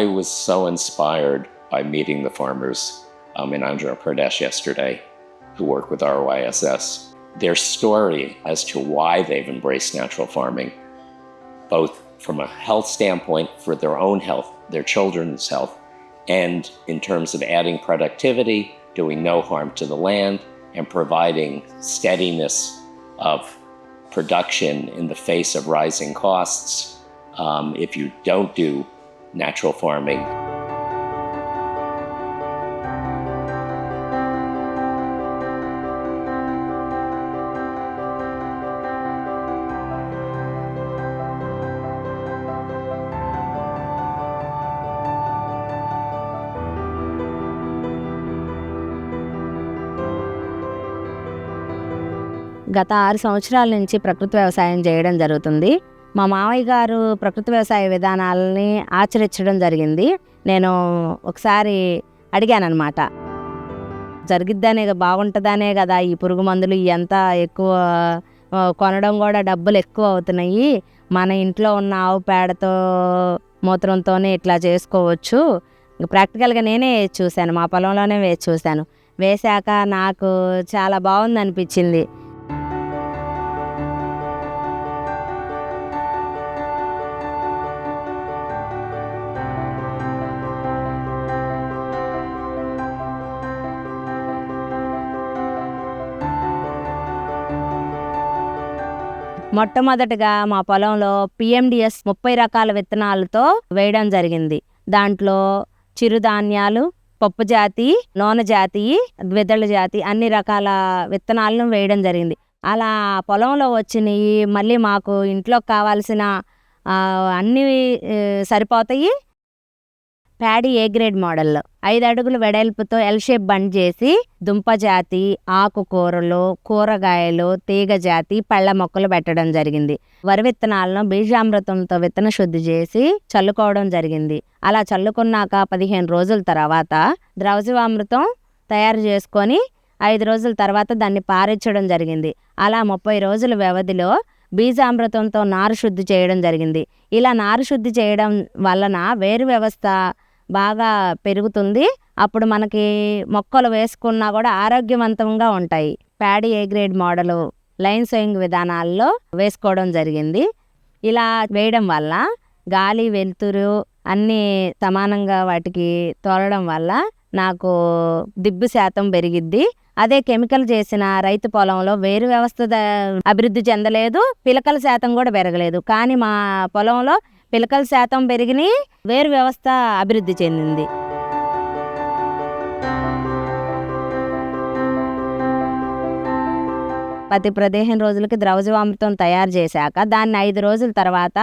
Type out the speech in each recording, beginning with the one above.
I was so inspired by meeting the farmers um, in Andhra Pradesh yesterday who work with RYSS. Their story as to why they've embraced natural farming, both from a health standpoint for their own health, their children's health, and in terms of adding productivity, doing no harm to the land, and providing steadiness of production in the face of rising costs. Um, if you don't do natural farming, గత ఆరు సంవత్సరాల నుంచి ప్రకృతి వ్యవసాయం చేయడం జరుగుతుంది. మా మావయ్య గారు ప్రకృతి వ్యవసాయ విధానాలని ఆచరించడం జరిగింది. నేను ఒకసారి అడిగానమాట జరిగిద్దనే బాగుంటుందనే కదా ఈ పురుగు మందులు ఇవంతా ఎక్కువ కొనడం కూడా డబ్బులు ఎక్కువ అవుతున్నాయి. మన ఇంట్లో ఉన్న ఆవు పేడతో మూత్రంతోనే ఇట్లా చేసుకోవచ్చు. ప్రాక్టికల్గా నేనే వేసి చూశాను మా పొలంలోనే వేసి చూశాను. వేశాక నాకు చాలా బాగుంది అనిపించింది మొట్టమొదటగా మా పొలంలో పిఎండిఎస్ ముప్పై రకాల విత్తనాలతో వేయడం జరిగింది. దాంట్లో చిరుధాన్యాలు పప్పు జాతి నూనె జాతి ద్విదళ జాతి అన్ని రకాల విత్తనాలను వేయడం జరిగింది. అలా పొలంలో వచ్చినవి మళ్ళీ మాకు ఇంట్లో కావాల్సిన అన్నీ సరిపోతాయి. ప్యాడీ ఏ గ్రేడ్ మోడల్లో. ఐదు అడుగుల వెడల్పుతో ఎల్ షేప్ బండ్ చేసి దుంప జాతి ఆకుకూరలు కూరగాయలు తీగ జాతి పళ్ళ మొక్కలు పెట్టడం జరిగింది. వరి విత్తనాలను బీజామృతంతో విత్తన శుద్ధి చేసి చల్లుకోవడం జరిగింది. అలా చల్లుకున్నాక పదిహేను రోజుల తర్వాత ద్రవజీవామృతం తయారు చేసుకొని ఐదు రోజుల తర్వాత దాన్ని పారించడం జరిగింది. అలా ముప్పై రోజుల వ్యవధిలో బీజామృతంతో నారు శుద్ధి చేయడం జరిగింది. ఇలా నారు శుద్ధి చేయడం వలన వేరు వ్యవస్థ బాగా పెరుగుతుంది. అప్పుడు మనకి మొక్కలు వేసుకున్నా కూడా ఆరోగ్యవంతంగా ఉంటాయి. Paddy A grade model line sowing విధానాల్లో వేసుకోవడం జరిగింది. ఇలా వేయడం వల్ల గాలి వెలుతురు అన్నీ సమానంగా వాటికి తోలడం వల్ల నాకు దిబ్బు శాతం పెరిగిద్ది. అదే కెమికల్ చేసిన రైతు పొలంలో వేరు వ్యవస్థ ద- అభివృద్ధి చెందలేదు. పిలకల శాతం కూడా పెరగలేదు. కానీ మా పొలంలో పిలకల శాతం పెరిగిన వేరు వ్యవస్థ అభివృద్ధి చెందింది. ప్రతి పదిహేను రోజులకి ద్రవజీవామృతం తయారు చేశాక దాన్ని ఐదు రోజుల తర్వాత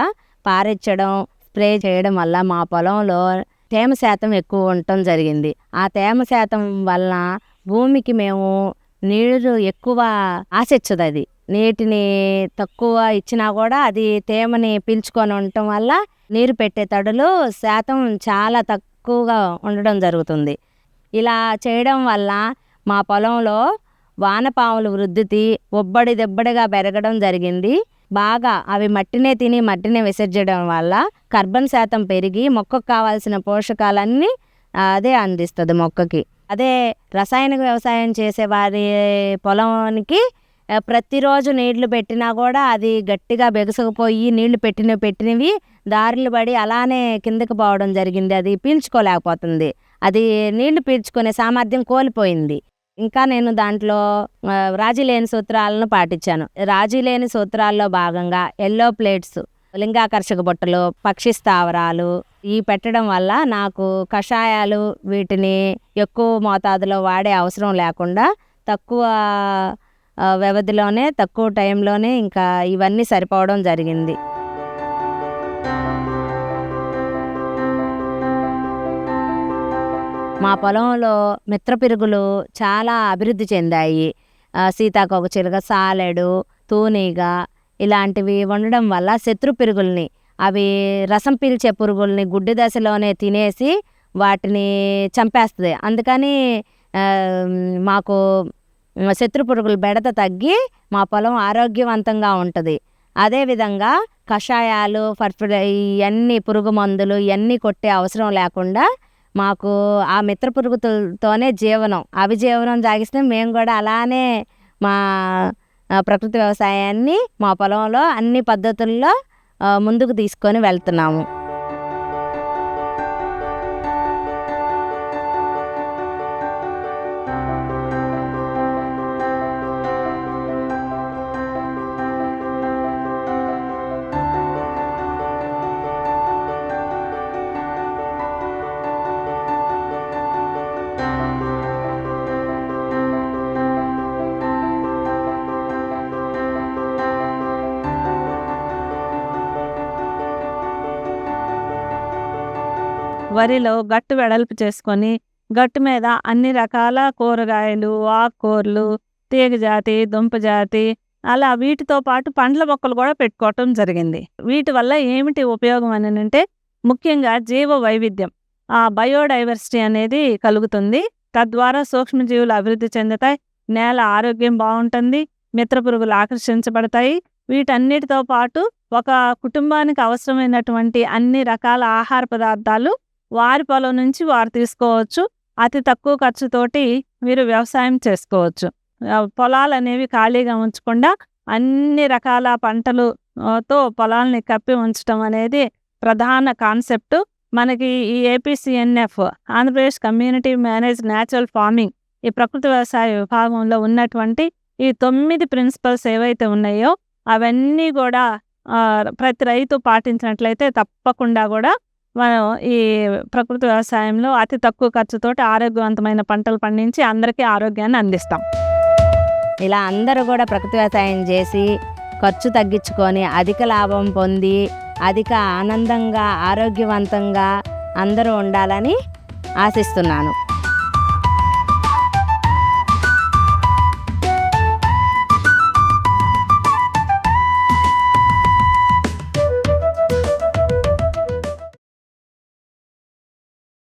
పారెచ్చడం స్ప్రే చేయడం వల్ల మా పొలంలో తేమ శాతం ఎక్కువ ఉండటం జరిగింది. ఆ తేమ శాతం వలన భూమికి మేము నీరు ఎక్కువ ఆశించదు అది నీటిని తక్కువ ఇచ్చినా కూడా అది తేమని పీల్చుకొని ఉండటం వల్ల నీరు పెట్టే తడులు శాతం చాలా తక్కువగా ఉండడం జరుగుతుంది. ఇలా చేయడం వల్ల మా పొలంలో వానపాములు వృద్ధితి ఒబ్బడి దెబ్బడిగా పెరగడం జరిగింది. బాగా అవి మట్టినే తిని మట్టినే విసర్జడం వల్ల కర్బన్ శాతం పెరిగి మొక్కకు కావాల్సిన పోషకాలన్నీ అదే అందిస్తుంది మొక్కకి. అదే రసాయనిక వ్యవసాయం చేసే వారి పొలానికి ప్రతిరోజు నీళ్ళు పెట్టినా కూడా అది గట్టిగా బెగసకపోయి నీళ్ళు పెట్టిన పెట్టినవి దారులు పడి అలానే కిందకి పోవడం జరిగింది. అది పీల్చుకోలేకపోతుంది. అది నీళ్ళు పీల్చుకునే సామర్థ్యం కోల్పోయింది. ఇంకా నేను దాంట్లో రాజీ లేని సూత్రాలను పాటించాను. రాజీ లేని సూత్రాల్లో భాగంగా ఎల్లో ప్లేట్స్ లింగాకర్షక బుట్టలు పక్షి స్థావరాలు ఈ పెట్టడం వల్ల నాకు కషాయాలు వీటిని ఎక్కువ మోతాదులో వాడే అవసరం లేకుండా తక్కువ వ్యవధిలోనే తక్కువ టైంలోనే ఇంకా ఇవన్నీ సరిపోవడం జరిగింది. మా పొలంలో మిత్రపిరుగులు చాలా అభివృద్ధి చెందాయి. ఆ, సాలెడు తూనీగ ఇలాంటివి ఉండడం వల్ల శత్రు పిరుగుల్ని అవి రసం పీల్చే పురుగుల్ని గుడ్డి దశలోనే తినేసి వాటిని చంపేస్తుంది. అందుకని మాకు శత్రు పురుగుల బెడత తగ్గి మా పొలం ఆరోగ్యవంతంగా ఉంటుంది. అదేవిధంగా కషాయాలు ఫర్ఫిడ ఇవన్నీ పురుగు మందులు ఇవన్నీ కొట్టే అవసరం లేకుండా మాకు ఆ మిత్ర పురుగుతోనే జీవనం. అవి జీవనం సాగిస్తే మేము కూడా అలానే మా ప్రకృతి వ్యవసాయాన్ని మా పొలంలో అన్ని పద్ధతుల్లో ముందుకు తీసుకొని వెళ్తున్నాము. వరిలో గట్టు వెడల్పు చేసుకొని గట్టు మీద అన్ని రకాల కూరగాయలు ఆకుకూరలు తీగ జాతి దుంప జాతి అలా వీటితో పాటు పండ్ల మొక్కలు కూడా పెట్టుకోవటం జరిగింది. వీటి వల్ల ఏమిటి ఉపయోగం అని అంటే ముఖ్యంగా జీవ వైవిధ్యం ఆ బయోడైవర్సిటీ అనేది కలుగుతుంది. తద్వారా సూక్ష్మజీవులు అభివృద్ధి చెందుతాయి. నేల ఆరోగ్యం బాగుంటుంది. మిత్ర పురుగులు ఆకర్షించబడతాయి. వీటన్నిటితో పాటు ఒక కుటుంబానికి అవసరమైనటువంటి అన్ని రకాల ఆహార పదార్థాలు వారి పొలం నుంచి వారు తీసుకోవచ్చు. అతి తక్కువ ఖర్చుతోటి మీరు వ్యవసాయం చేసుకోవచ్చు. పొలాలు అనేవి ఖాళీగా ఉంచకుండా అన్ని రకాల పంటలు తో పొలాల్ని కప్పి ఉంచడం అనేది ప్రధాన కాన్సెప్ట్. మనకి ఈ APCNF Andhra Pradesh community manage natural farming ఈ ప్రకృతి వ్యవసాయ విభాగంలో ఉన్నటువంటి ఈ తొమ్మిది ప్రిన్సిపల్స్ ఏవైతే ఉన్నాయో అవన్నీ కూడా ప్రతి రైతు పాటించినట్లయితే తప్పకుండా కూడా మనం ఈ ప్రకృతి వ్యవసాయంలో అతి తక్కువ ఖర్చుతోటి ఆరోగ్యవంతమైన పంటలు పండించి అందరికీ ఆరోగ్యాన్ని అందిస్తాం. ఇలా అందరూ కూడా ప్రకృతి వ్యవసాయం చేసి ఖర్చు తగ్గించుకొని అధిక లాభం పొంది అధిక ఆనందంగా ఆరోగ్యవంతంగా అందరూ ఉండాలని ఆశిస్తున్నాను.